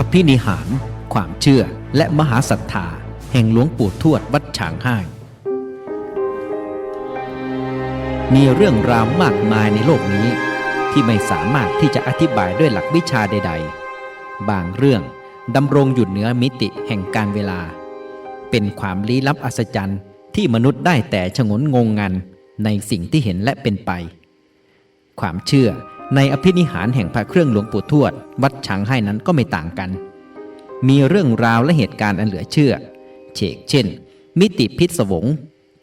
อภินิหาร ความเชื่อและมหาศรัทธา แห่งหลวงปู่ทวดวัดฉางห้ายมีเรื่องราวมากมายในโลกนี้ ที่ไม่สามารถที่จะอธิบายด้วยหลักวิชาใด ๆ บางเรื่องดำรงอยู่เหนือมิติแห่งการเวลา เป็นความลี้ลับอัศจรรย์ที่มนุษย์ได้แต่ชงนงงงันในสิ่งที่เห็นและเป็นไป ความเชื่อ ในอภินิหารแห่งพระเครื่องหลวงปู่ทวด วัดฉางให้นั้นก็ไม่ต่างกัน มีเรื่องราวและเหตุการณ์อันเหลือเชื่อเชกเช่น มิติพิศวง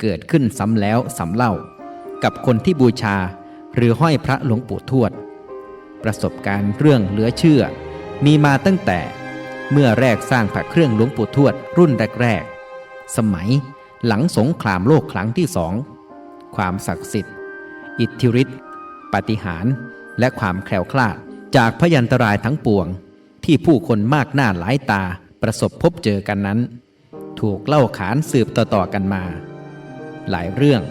เกิดขึ้นซ้ำแล้วซ้ำเล่า กับคนที่บูชาหรือห้อยพระหลวงปู่ทวด ประสบการณ์เรื่องเหลือเชื่อ มีมาตั้งแต่เมื่อแรกสร้างพระเครื่องหลวงปู่ทวดรุ่นแรกๆ สมัยหลังสงครามโลกครั้งที่สอง ความศักดิ์สิทธิ์ อิทธิฤทธิ์ปาฏิหาร และความแคล้วคลาด จากพยันตรายทั้งปวง ที่ผู้คนมากหน้าหลายตาประสบพบเจอกันนั้น ถูกเล่าขานสืบต่อๆกันมา หลายเรื่อง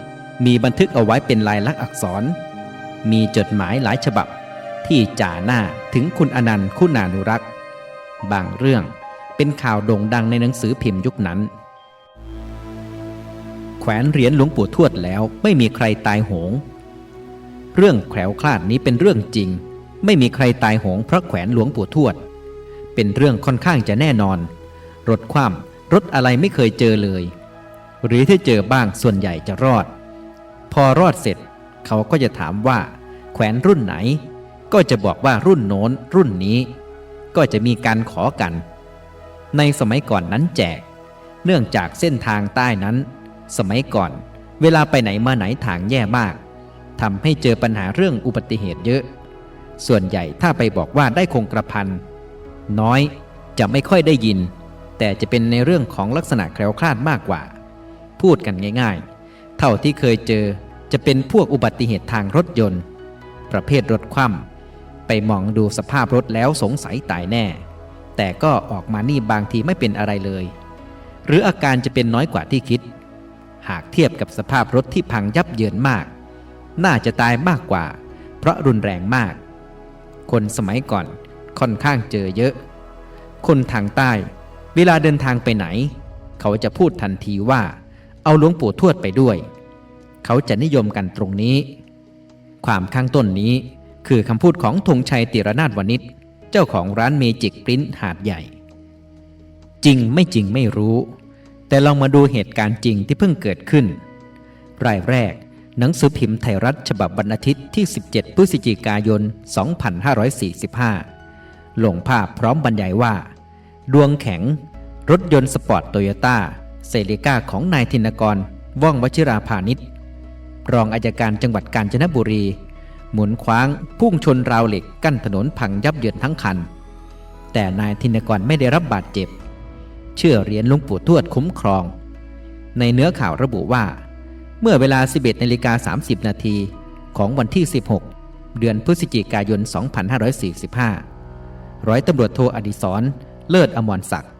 มีบันทึกเอาไว้เป็นลายลักษณ์อักษร มีจดหมายหลายฉบับ ที่จ่าหน้าถึงคุณอนันต์คุณานุรักษ์ บางเรื่องเป็นข่าวโด่งดังในหนังสือพิมพ์ยุคนั้น แขวนเหรียญหลวงปู่ทวดแล้วไม่มีใครตายโหง เรื่องแขวคลาดนี้เป็นเรื่องจริง ไม่มีใครตายโหงเพราะแขวนหลวงปู่ทวด เป็นเรื่องค่อนข้างจะแน่นอน รถคว่ำรถอะไรไม่เคยเจอเลย หรือถ้าเจอบ้างส่วนใหญ่จะรอด พอรอดเสร็จ เขาก็จะถามว่า แขวนรุ่นไหน ก็จะบอกว่ารุ่นโน้น รุ่นนี้ ก็จะมีการขอกัน ในสมัยก่อนนั้นแจก เนื่องจากเส้นทางใต้นั้น สมัยก่อน เวลาไปไหนมาไหนทางแย่มาก ทำให้เจอปัญหาเรื่องอุบัติเหตุเยอะ ส่วนใหญ่ถ้าไปบอกว่าได้คงกระพัน น้อยจะไม่ค่อยได้ยิน แต่จะเป็นในเรื่องของลักษณะแคล้วคลาดมากกว่า พูดกันง่ายๆ เท่าที่เคยเจอจะเป็นพวกอุบัติเหตุทางรถยนต์ ประเภทรถคว่ำไปมองดูสภาพรถแล้วสงสัยตายแน่ แต่ก็ออกมานี่บางทีไม่เป็นอะไรเลย หรืออาการจะเป็นน้อยกว่าที่คิด หากเทียบกับสภาพรถที่พังยับเยินมาก น่าจะตายมากกว่า เพราะรุนแรงมาก คนสมัยก่อนค่อนข้างเจอเยอะ คนทางใต้ เวลาเดินทางไปไหน เขาจะพูดทันทีว่า เอาหลวงปู่ทวดไปด้วย เขาจะนิยมกันตรงนี้ ความข้างต้นนี้คือคำพูดของธงชัยติรนาถวณิชเจ้าของร้านเมจิกปริ้นหาดใหญ่ จริงไม่จริงไม่รู้ แต่ลองมาดูเหตุการณ์จริงที่เพิ่งเกิดขึ้น รายแรก หนังสือพิมพ์ไทยรัฐฉบับวันอาทิตย์ที่ 17 พฤศจิกายน 2545 ลงภาพพร้อมบรรยายว่า ดวงแข็ง รถยนต์สปอร์ตโตโยต้าเซเลกาของนายธินกร ว่องวชิราพาณิชย์รองอายการจังหวัดกาญจนบุรี หมุนคว้างพุ่งชนราวเหล็กกั้นถนนพังยับเยินทั้งคัน แต่นายธินกรไม่ได้รับบาดเจ็บ เชื่อเรียญหลุงปู่ทวดคุ้มครอง ในเนื้อข่าวระบุว่า เมื่อเวลา 11นาฬิกา30 นาทีของวันที่ 16 เดือนพฤศจิกายน 2545 ร้อยตำรวจโทอดิศรเลิศอมรศักดิ์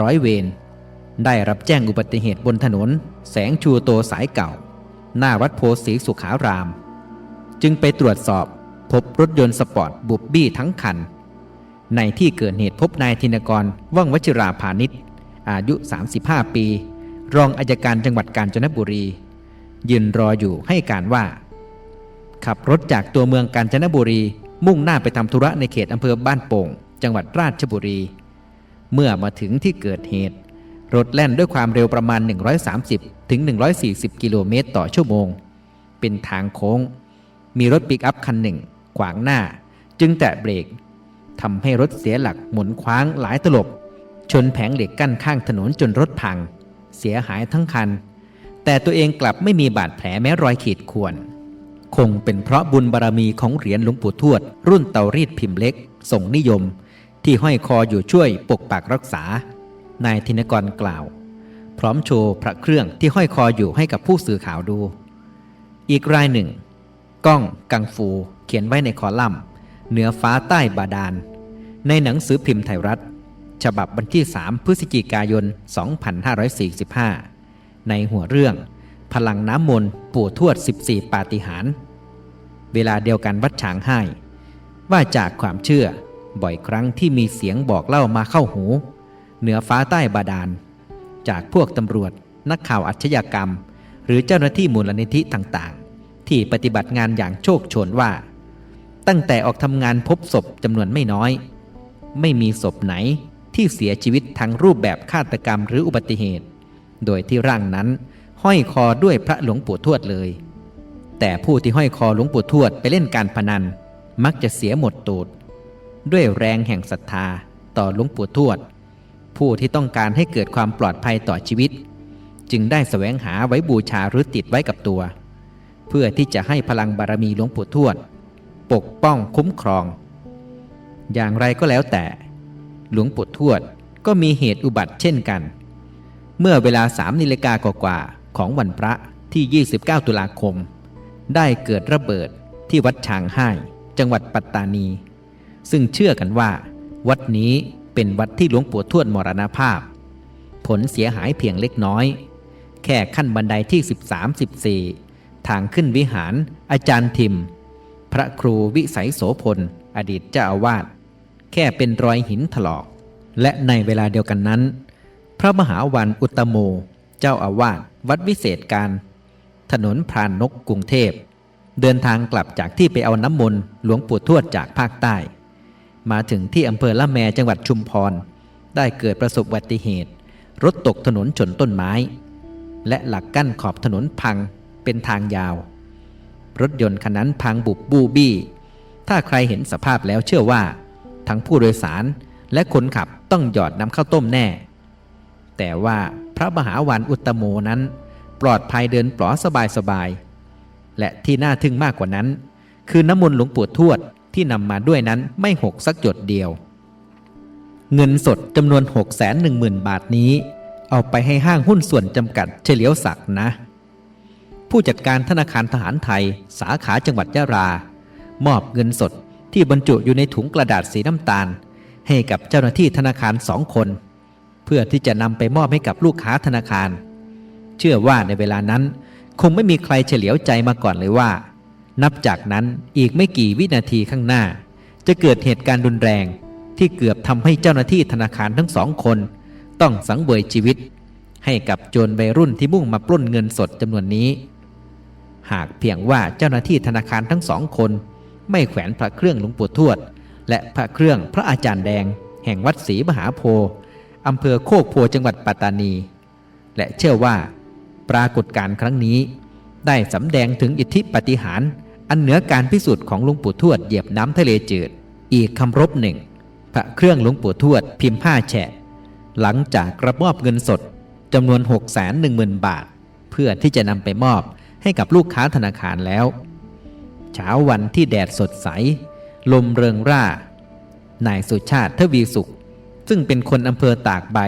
ร้อยเวรได้รับแจ้งอุบัติเหตุบนถนน แสงชูโตสายเก่า หน้าวัดโพธิ์ศรีสุขาราม จึงไปตรวจสอบพบรถยนต์สปอร์ตบุบบี้ทั้งคัน ในที่เกิดเหตุพบนายธินกรว่องวชิราพาณิชย์อายุ 35 ปี รองอายการจังหวัดกาญจนบุรี ยืนรออยู่ให้การว่า ขับรถจากตัวเมืองกาญจนบุรี มุ่งหน้าไปทำธุระในเขตอำเภอบ้านโป่ง จังหวัดราชบุรี เมื่อมาถึงที่เกิดเหตุ รถแล่นด้วยความเร็วประมาณ 130 ถึง 140 กิโลเมตรต่อชั่วโมง เป็นทางโค้ง มีรถปิกอัพคันหนึ่ง ขวางหน้า จึงแตะเบรกทำให้รถเสียหลักหมุนคว้างหลายตลบ ชนแผงเหล็กกั้นข้างถนนจนรถพัง เสียหายทั้งคัน แต่ตัวเองกลับไม่มีบาดแผลแม้รอยขีดข่วน คงเป็นเพราะบุญบารมีของเหรียญหลวงปู่ทวด รุ่นเตารีดพิมพ์เล็กส่งนิยม ที่ห้อยคออยู่ช่วยปกปักรักษา นายธินกรกล่าว พร้อมโชว์พระเครื่องที่ห้อยคออยู่ให้กับผู้สื่อข่าวดู อีกรายหนึ่งก้องกังฟูเขียนไว้ในคอลัมน์ เหนือฟ้าใต้บาดาล ในหนังสือพิมพ์ไทยรัฐ ฉบับวันที่ 3 พฤศจิกายน 2545 ในหัวเรื่อง พลังน้ำมนต์ปู่ทวด 14 ปาฏิหาริย์เวลาเดียวกันวัดฉางให้ ว่าจากความเชื่อบ่อยครั้งที่มีเสียงบอกเล่ามาเข้าหู เหนือฟ้าใต้บาดาล จากพวกตำรวจ นักข่าวอาชญากรรม หรือเจ้าหน้าที่มูลนิธิต่างๆ ที่ปฏิบัติงานอย่างโชคโชนว่า ตั้งแต่ออกทำงานพบศพจำนวนไม่น้อย ไม่มีศพไหนที่เสียชีวิตทั้งรูปแบบฆาตกรรมหรืออุบัติเหตุ โดยที่ร่างนั้น ห้อยคอด้วยพระหลวงปู่ทวดเลย แต่ผู้ที่ห้อยคอหลวงปู่ทวดไปเล่นการพนัน มักจะเสียหมดตูด ด้วยแรงแห่งศรัทธาต่อหลวงปู่ทวด ผู้ที่ต้องการให้เกิดความปลอดภัยต่อชีวิต จึงได้แสวงหาไว้บูชาหรือติดไว้กับตัว เพื่อที่จะให้พลังบารมีหลวงปู่ทวด ปกป้องคุ้มครอง อย่างไรก็แล้วแต่ หลวงปู่ทวดก็มีเหตุอุบัติเช่นกัน เมื่อเวลาสามนาฬิกากว่าของวันพระที่ 29 ตุลาคม ได้เกิดระเบิดที่วัดช้างห้จังหวัดปัตตานี ซึ่งเชื่อกันว่า วัดนี้เป็นวัดที่หลวงปู่ทวดมรณภาพ ผลเสียหายเพียงเล็กน้อย แค่ขั้นบันไดที่ 13-14 ทางขึ้นวิหารอาจารย์ทิม พระครูวิสัยโสพล อดีตเจ้าอาวาส แค่เป็นรอยหินถลอก และในเวลาเดียวกันนั้น พระมหาวันอุตโม เจ้าอาวาสวัดวิเศษการ ถนนพรานนกกรุงเทพ เดินทางกลับจากที่ไปเอาน้ำมนต์หลวงปู่ทวดจากภาคใต้ มาถึงที่อำเภอละแมจังหวัดชุมพร ได้เกิดประสบอุบัติเหตุ รถตกถนนชนต้นไม้ และหลักกั้นขอบถนนพังเป็นทางยาว รถยนต์คันนั้นพังบุบบูบี้ ถ้าใครเห็นสภาพแล้วเชื่อว่า ทั้งผู้โดยสารและคนขับต้องหยอดน้ำข้าวต้มแน่ แต่ว่าพระมหาวันอุตโมนั้น ปลอดภัยเดินปลอสบายสบายๆและที่น่าทึ่งมากกว่านั้น คือน้ำมนต์หลวงปู่ทวดที่นำมาด้วยนั้นไม่หกสักหยดเดียว เงินสดจำนวน6 1 0 0 0 0 บาทนี้ เอาไปให้ห้างหุ้นส่วนจำกัดเฉลียวศักดิ์นะ ผู้จัดการธนาคารทหารไทย สาขาจังหวัดยะรา มอบเงินสดที่บรรจุอยู่ในถุงกระดาษสีน้ำตาล ให้กับเจ้าหน้าที่ธนาคารสองคน เพื่อที่จะนำไปมอบให้กับลูกค้าธนาคาร เชื่อว่าในเวลานั้น คงไม่มีใครเฉลียวใจมาก่อนเลยว่า นับจากนั้นอีกไม่กี่วินาทีข้างหน้า จะเกิดเหตุการณ์รุนแรง ที่เกือบทำให้เจ้าหน้าที่ธนาคารทั้งสองคน ต้องสังเวยชีวิต ให้กับโจรวัยรุ่นที่มุ่งมาปล้นเงินสดจำนวนนี้ หากเพียงว่าเจ้าหน้าที่ธนาคารทั้งสองคน ไม่แขวนพระเครื่องหลวงปู่ทวด และพระเครื่องพระอาจารย์แดง แห่งวัดศรีมหาโพธิ์ อำเภอโคกโพจังหวัดปัตตานี และเชื่อว่า ปรากฏการณ์ครั้งนี้ ได้สำแดงถึงอิทธิปฏิหาร อันเหนือการพิสูจน์ของหลวงปู่ทวดเหยียบน้ำทะเลจืด อีกคำรบหนึ่ง พระเครื่องหลวงปู่ทวดพิมพ์ผ้าแฉะ หลังจากกระมอบเงินสดจำนวน 6 1 0 0 0 0 บาท เพื่อที่จะนำไปมอบให้กับลูกค้าธนาคารแล้ว เช้าวันที่แดดสดใส ลมเริงร่า นายสุชาติทวีสุข ซึ่งเป็นคนอำเภอตากใบ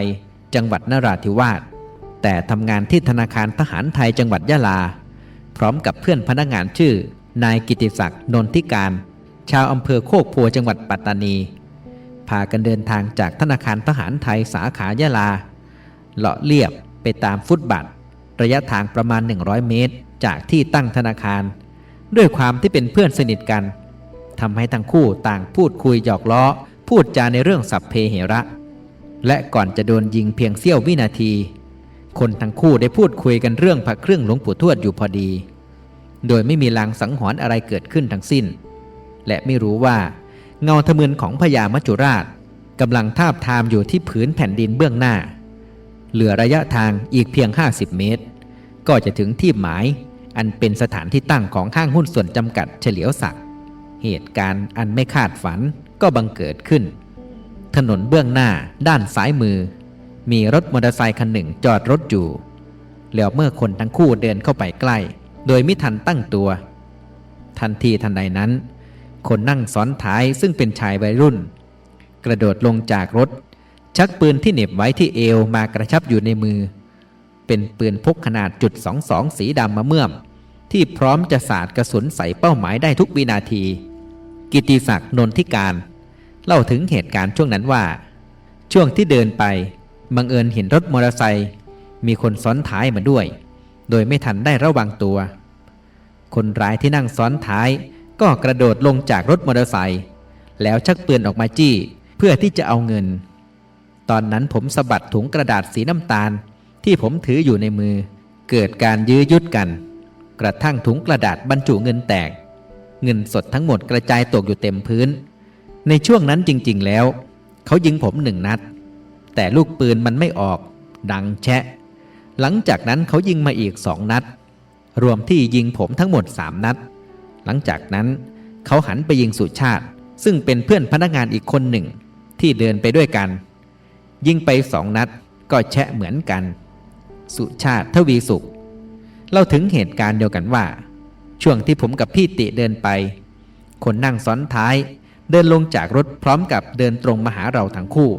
จังหวัดนราธิวาสแต่ทำงานที่ธนาคารทหารไทยจังหวัดยะลา พร้อมกับเพื่อนพนักงานชื่อ นายกิติศักดิ์นนทิการ ชาวอำเภอโคกโพจังหวัดปัตตานี พากันเดินทางจากธนาคารทหารไทยสาขายะลา เลาะเลียบไปตามฟุตบัตระยะทางประมาณ 100 เมตร จากที่ตั้งธนาคาร ด้วยความที่เป็นเพื่อนสนิทกันทำให้ทั้งคู่ต่างพูดคุยหยอกล้อ พูดจาในเรื่องสัพเพเหระ และก่อนจะโดนยิงเพียงเสี้ยววินาที คนทั้งคู่ได้พูดคุยกันเรื่องพระเครื่องหลวงปู่ทวดอยู่พอดี โดยไม่มีลางสังหรณ์อะไรเกิดขึ้นทั้งสิ้น และไม่รู้ว่า เงาทะมึนของพญามัจจุราชกำลังทาบทามอยู่ที่ผืนแผ่นดินเบื้องหน้า เหลือระยะทางอีกเพียง 50 เมตร ก็จะถึงที่หมายอันเป็นสถานที่ตั้งของห้างหุ้นส่วนจำกัดเฉลียวศักดิ์เหตุการณ์อันไม่คาดฝัน ก็บังเกิดขึ้น ถนนเบื้องหน้าด้านซ้ายมือ มีรถมอเตอร์ไซค์คันหนึ่งจอดรถอยู่แล้วเมื่อคนทั้งคู่เดินเข้าไปใกล้ โดยไม่ทันตั้งตัว ทันทีทันใดนั้น คนนั่งซ้อนท้ายซึ่งเป็นชายวัยรุ่น กระโดดลงจากรถ ชักปืนที่เหน็บไว้ที่เอวมากระชับอยู่ในมือ เป็นปืนพกขนาดจุด22สีดำมะเมื่อม ที่พร้อมจะสาดกระสุนใส่เป้าหมายได้ทุกวินาที กิติศักดิ์นนทิการ เล่าถึงเหตุการณ์ช่วงนั้นว่า ช่วงที่เดินไปบังเอิญเห็นรถมอเตอร์ไซค์มีคนซ้อนท้ายมาด้วย โดยไม่ทันได้ระวังตัว คนร้ายที่นั่งซ้อนท้ายก็กระโดดลงจากรถมอเตอร์ไซค์แล้วชักปืนออกมาจี้เพื่อที่จะเอาเงิน ตอนนั้นผมสะบัดถุงกระดาษสีน้ำตาล ที่ผมถืออยู่ในมือ เกิดการยื้อยุดกัน กระทั่งถุงกระดาษบรรจุเงินแตก เงินสดทั้งหมดกระจายตกอยู่เต็มพื้น ในช่วงนั้นจริง ๆ แล้ว เขายิงผมหนึ่งนัด แต่ลูกปืนมันไม่ออก ดังแชะ หลังจากนั้นเขายิงมาอีกสองนัด รวมที่ยิงผมทั้งหมดสามนัด หลังจากนั้นเขาหันไปยิงสุชาติ ซึ่งเป็นเพื่อนพนักงานอีกคนหนึ่ง ที่เดินไปด้วยกัน ยิงไปสองนัดก็แชะเหมือนกัน สุชาติทวีสุขเราถึงเหตุการณ์เดียวกันว่า ช่วงที่ผมกับพี่ติเดินไป คนนั่งซ้อนท้าย เดินลงจากรถพร้อมกับเดินตรงมาหาเราทั้งคู่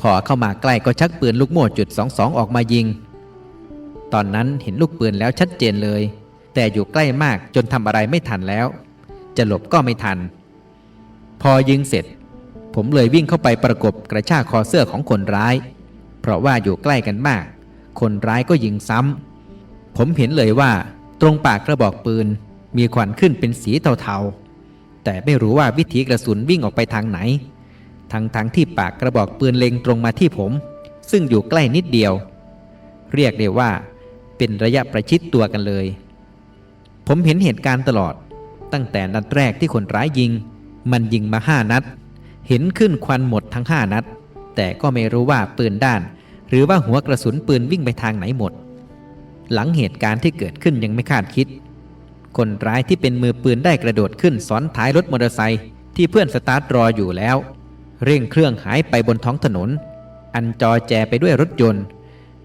พอเข้ามาใกล้ก็ชักปืนลูกโม่จุดสองสองออกมายิง ตอนนั้นเห็นลูกปืนแล้วชัดเจนเลย แต่อยู่ใกล้มากจนทำอะไรไม่ทันแล้ว จะหลบก็ไม่ทัน พอยิงเสร็จ ผมเลยวิ่งเข้าไปประกบกระชากคอเสื้อของคนร้าย เพราะว่าอยู่ใกล้กันมาก คนร้ายก็ยิงซ้ำผมเห็นเลยว่า ตรงปากกระบอกปืน มีควันขึ้นเป็นสีเทาๆ แต่ไม่รู้ว่าวิถีกระสุนวิ่งออกไปทางไหน ทั้งๆทที่ปากกระบอกปืนเล็งตรงมาที่ผม ซึ่งอยู่ใกล้นิดเดียว เรียกได้ว่า เป็นระยะประชิดตัวกันเลย ผมเห็นเหตุการณ์ตลอด ตั้งแต่นัดแรกที่คนร้ายยิง มันยิงมาห้านัด เห็นขึ้นควันหมดทั้งห้านัด แต่ก็ไม่รู้ว่าปืนด้าน หรือว่าหัวกระสุนปืนวิ่งไปทางไหนหมด หลังเหตุการณ์ที่เกิดขึ้นยังไม่คาดคิด คนร้ายที่เป็นมือปืนได้กระโดดขึ้นซ้อนท้ายรถมอเตอร์ไซค์ที่เพื่อนสตาร์ทรออยู่แล้ว เร่งเครื่องหายไปบนท้องถนน อันจอแจไปด้วยรถยนต์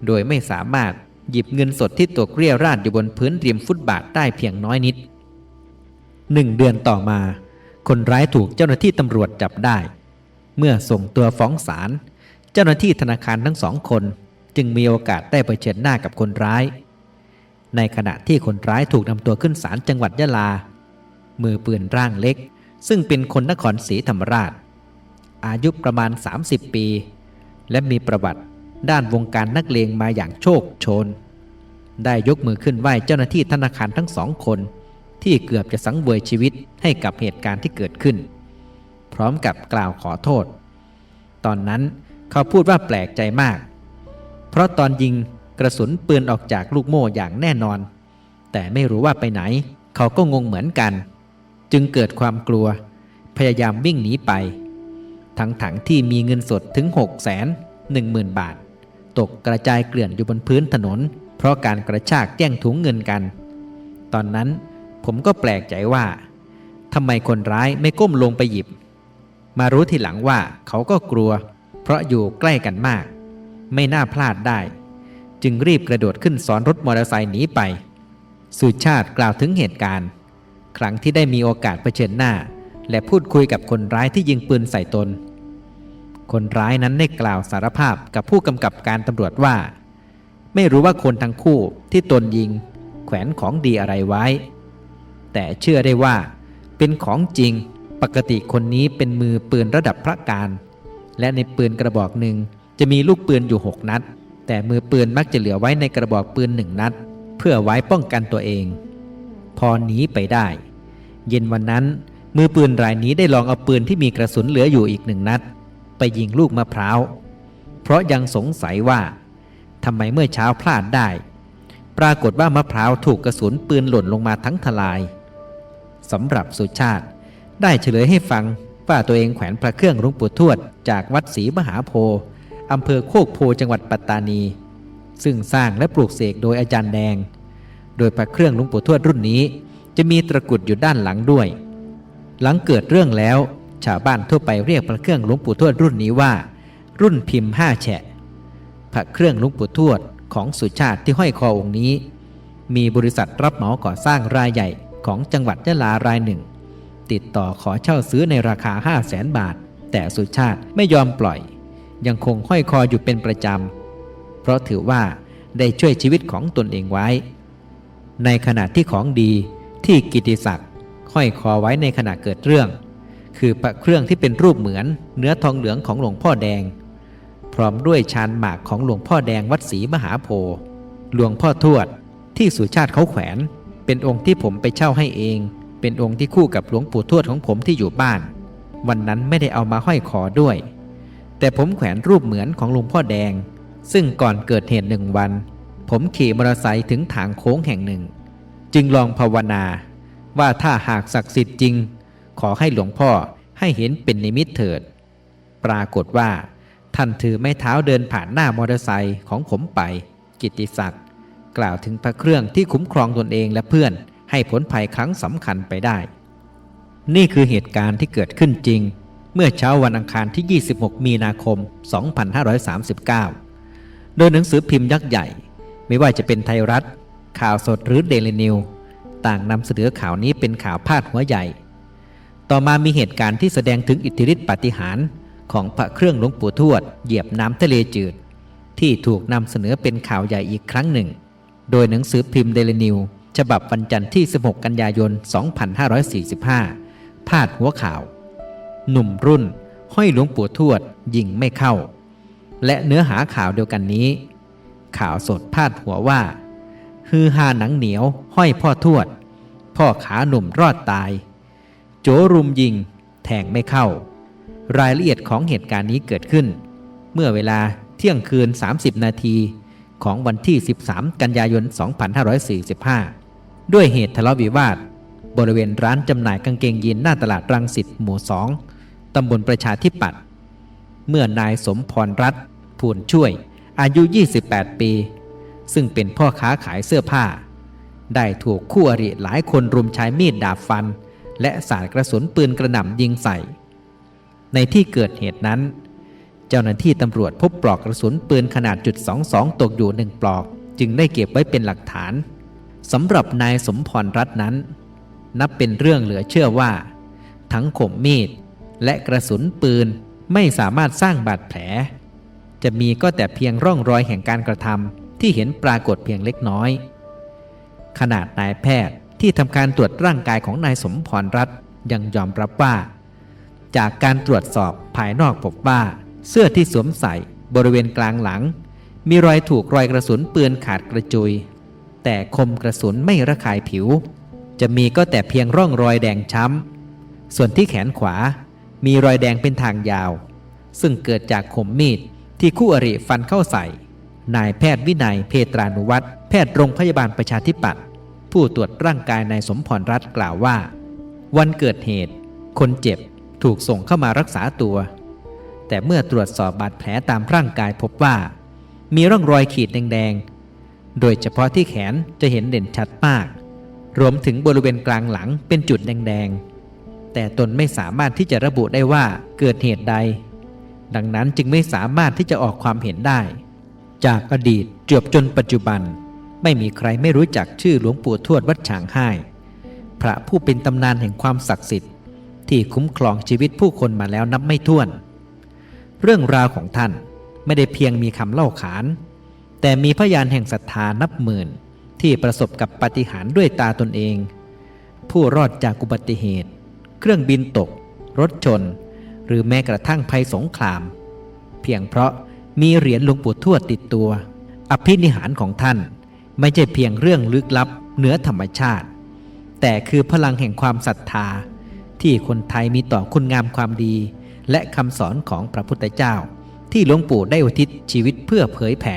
โดยไม่สามารถหยิบเงินสดที่ตกเรียราดอยู่บนพื้นริมฟุตบาทได้เพียงน้อยนิดหนึ่งเดือนต่อมา คนร้ายถูกเจ้าหน้าที่ตำรวจจับได้ เมื่อส่งตัวฟ้องศาลเจ้าหน้าที่ธนาคารทั้งสองคน จึงมีโอกาสได้เผชิญหน้ากับคนร้าย ในขณะที่คนร้ายถูกนำตัวขึ้นศาลจังหวัดยะลา มือปืนร่างเล็ก ซึ่งเป็นคนนครศรีธรรมราช อายุประมาณ 30 ปี และมีประวัติด้านวงการนักเลงมาอย่างโชคโชน ได้ยกมือขึ้นไหว้เจ้าหน้าที่ธนาคารทั้งสองคน ที่เกือบจะสังเวยชีวิตให้กับเหตุการณ์ที่เกิดขึ้น พร้อมกับกล่าวขอโทษ ตอนนั้นเขาพูดว่าแปลกใจมาก เพราะตอนยิง กระสุนปืนออกจากลูกโม่อย่างแน่นอน แต่ไม่รู้ว่าไปไหน เขาก็งงเหมือนกัน จึงเกิดความกลัว พยายามวิ่งหนีไป ทั้งถังที่มีเงินสดถึง6 1 0 0 0 0 บาท ตกกระจายเกลื่อนอยู่บนพื้นถนน เพราะการกระชากแย่งถุงเงินกัน ตอนนั้นผมก็แปลกใจว่าทำไมคนร้ายไม่ก้มลงไปหยิบ มารู้ทีหลังว่าเขาก็กลัว เพราะอยู่ใกล้กันมาก ไม่น่าพลาดได้ จึงรีบกระโดดขึ้นซ้อนรถมอเตอร์ไซค์หนีไป สุชาติกล่าวถึงเหตุการณ์ ครั้งที่ได้มีโอกาสเผชิญหน้า และพูดคุยกับคนร้ายที่ยิงปืนใส่ตน คนร้ายนั้นได้กล่าวสารภาพกับผู้กำกับการตำรวจว่า ไม่รู้ว่าคนทั้งคู่ที่ตนยิง แขวนของดีอะไรไว้ แต่เชื่อได้ว่า เป็นของจริงปกติคนนี้เป็นมือปืนระดับพระการ และในปืนกระบอกหนึ่งจะมีลูกปืนอยู่6นัด แต่มือปืนมักจะเหลือไว้ในกระบอกปืนหนึ่งนัด เพื่อไว้ป้องกันตัวเอง พอหนีไปได้ เย็นวันนั้น มือปืนรายนี้ได้ลองเอาปืนที่มีกระสุนเหลืออยู่อีกหนึ่งนัด ไปยิงลูกมะพร้าวเพราะยังสงสัยว่าทำไมเมื่อเช้าพลาดได้ ปรากฏว่ามะพร้าวถูกกระสุนปืนหล่นลงมาทั้งทลายสำหรับสุชาติ ได้เฉลยให้ฟังว่าตัวเองแขวนพระเครื่องหลวงปู่ทวดจากวัดศรีมหาโพธิ์ อำเภอโคกโพจังหวัดปัตตานี ซึ่งสร้างและปลูกเสกโดยอาจารย์แดง โดยพระเครื่องหลวงปู่ทวดรุ่นนี้ จะมีตะกุดอยู่ด้านหลังด้วย หลังเกิดเรื่องแล้ว ชาวบ้านทั่วไปเรียกพระเครื่องหลวงปู่ทวดรุ่นนี้ว่า รุ่นพิมพ์ห้าแฉะ พระเครื่องหลวงปู่ทวดของสุชาติที่ห้อยคอองค์นี้ มีบริษัทรับเหมาก่อสร้างรายใหญ่ของจังหวัดยะลารายหนึ่ง ติดต่อขอเช่าซื้อในราคา 5 0 0แสนบาท แต่สุชาติไม่ยอมปล่อย ยังคงห้อยคออยู่เป็นประจำ เพราะถือว่าได้ช่วยชีวิตของตนเองไว้ ในขณะที่ของดีที่กิติศักดิ์ห้อยคอไว้ในขณะเกิดเรื่อง คือพระเครื่องที่เป็นรูปเหมือนเนื้อทองเหลืองของหลวงพ่อแดง พร้อมด้วยชานหมากของหลวงพ่อแดงวัดศรีมหาโพธิ์หลวงพ่อทวดที่สุชาติเขาแขวน เป็นองค์ที่ผมไปเช่าให้เอง เป็นองค์ที่คู่กับหลวงปู่ทวดของผมที่อยู่บ้าน วันนั้นไม่ได้เอามาห้อยคอด้วย แต่ผมแขวนรูปเหมือนของหลวงพ่อแดง ซึ่งก่อนเกิดเหตุหนึ่งวัน ผมขี่มอเตอร์ไซค์ถึงทางโค้งแห่งหนึ่ง จึงลองภาวนา ว่าถ้าหากศักดิ์สิทธิ์จริง ขอให้หลวงพ่อให้เห็นเป็นนิมิตเถิด ปรากฏว่า ท่านถือไม้เท้าเดินผ่านหน้ามอเตอร์ไซค์ของผมไป กิตติศักดิ์กล่าวถึงพระเครื่องที่คุ้มครองตนเองและเพื่อนให้พ้นภัยครั้งสำคัญไปได้ นี่คือเหตุการณ์ที่เกิดขึ้นจริง เมื่อเช้าวันอังคารที่ 26 มีนาคม 2539 โดยหนังสือพิมพ์ยักษ์ใหญ่ ไม่ว่าจะเป็นไทยรัฐ ข่าวสดหรือเดลินิว ต่างนำเสนอข่าวนี้เป็นข่าวพาดหัวใหญ่ ต่อมามีเหตุการณ์ที่แสดงถึงอิทธิฤทธิปาฏิหาริย์ของพระเครื่องหลวงปู่ทวด เหยียบน้ำทะเลจืด ที่ถูกนำเสนอเป็นข่าวใหญ่อีกครั้งหนึ่ง โดยหนังสือพิมพ์เดลินิวฉบับวันจันทร์ที่ 16 กันยายน 2545 พาดหัวข่าว หนุ่มรุ่น ห้อยหลวงปู่ทวดยิงไม่เข้า และเนื้อหาข่าวเดียวกันนี้ ข่าวสดพาดหัวว่า ฮือฮาหนังเหนียว ห้อยพ่อทวด พ่อขาหนุ่มรอดตาย โจรุมยิง แทงไม่เข้า รายละเอียดของเหตุการณ์นี้เกิดขึ้น เมื่อเวลาเที่ยงคืน 30 นาทีของวันที่ 13 กันยายน 2545 ด้วยเหตุทะเลาะวิวาท บริเวณร้านจำหน่ายกางเกงยีนหน้าตลาดรังสิตหมู่ 2 ตำบลประชาธิปัตย์เมื่อนายสมพรรัตน์พูนช่วย อายุ 28 ปี ซึ่งเป็นพ่อค้าขายเสื้อผ้า ได้ถูกคู่อริหลายคนรุมใช้มีดดาบฟัน และสาดกระสุนปืนกระหน่ำยิงใส่ ในที่เกิดเหตุนั้น เจ้าหน้าที่ตำรวจพบปลอกกระสุนปืนขนาดจุด22 ตกอยู่หนึ่งปลอก จึงได้เก็บไว้เป็นหลักฐานสำหรับนายสมพรรัตน์นั้น นับเป็นเรื่องเหลือเชื่อว่า ทั้งข่มมีด และกระสุนปืนไม่สามารถสร้างบาดแผล จะมีก็แต่เพียงร่องรอยแห่งการกระทำที่เห็นปรากฏเพียงเล็กน้อย ขนาดนายแพทย์ที่ทำการตรวจร่างกายของนายสมพรรัตน์ยังยอมรับว่า จากการตรวจสอบภายนอกพบว่า เสื้อที่สวมใส่บริเวณกลางหลัง มีรอยถูกรอยกระสุนปืนขาดกระจุย แต่คมกระสุนไม่ระคายผิว จะมีก็แต่เพียงร่องรอยแดงช้ำส่วนที่แขนขวา มีรอยแดงเป็นทางยาว ซึ่งเกิดจากคมมีดที่คู่อริฟันเข้าใส่ นายแพทย์วินัยเพตรานุวัตรแพทย์โรงพยาบาลประชาธิปัตย์ผู้ตรวจร่างกายนายสมพรรัตน์กล่าวว่า วันเกิดเหตุ คนเจ็บถูกส่งเข้ามารักษาตัว แต่เมื่อตรวจสอบบาดแผลตามร่างกายพบว่า มีร่องรอยขีดแดงๆ โดยเฉพาะที่แขนจะเห็นเด่นชัดมาก รวมถึงบริเวณกลางหลังเป็นจุดแดงๆ แต่ตนไม่สามารถที่จะระบุได้ว่าเกิดเหตุใด ดังนั้นจึงไม่สามารถที่จะออกความเห็นได้ จากอดีตจวบจนปัจจุบัน ไม่มีใครไม่รู้จักชื่อหลวงปู่ทวดวัดฉางห้พระผู้เป็นตำนานแห่งความศักดิ์สิทธิ์ ที่คุ้มครองชีวิตผู้คนมาแล้วนับไม่ถ้วน เรื่องราวของท่านไม่ได้เพียงมีคำเล่าขาน แต่มีพยานแห่งศรัทธานับหมื่น ที่ประสบกับปาฏิหาริย์ด้วยตาตนเอง ผู้รอดจากอุบัติเหตุ เครื่องบินตก รถชน หรือแม้กระทั่งภัยสงคราม เพียงเพราะมีเหรียญหลวงปู่ทวดติดตัว อภินิหารของท่าน ไม่ใช่เพียงเรื่องลึกลับเหนือธรรมชาติ แต่คือพลังแห่งความศรัทธา ที่คนไทยมีต่อคุณงามความดี และคำสอนของพระพุทธเจ้า ที่หลวงปู่ได้อุทิศชีวิตเพื่อเผยแผ่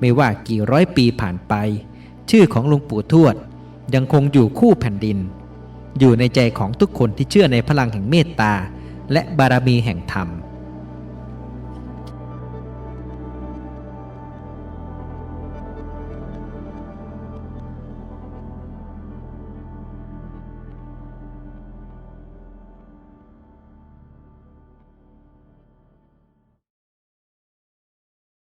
ไม่ว่ากี่ร้อยปีผ่านไป ชื่อของหลวงปู่ทวดยังคงอยู่คู่แผ่นดิน อยู่ในใจของทุกคนที่เชื่อในพลังแห่งเมตตา และบารมีแห่งธรรม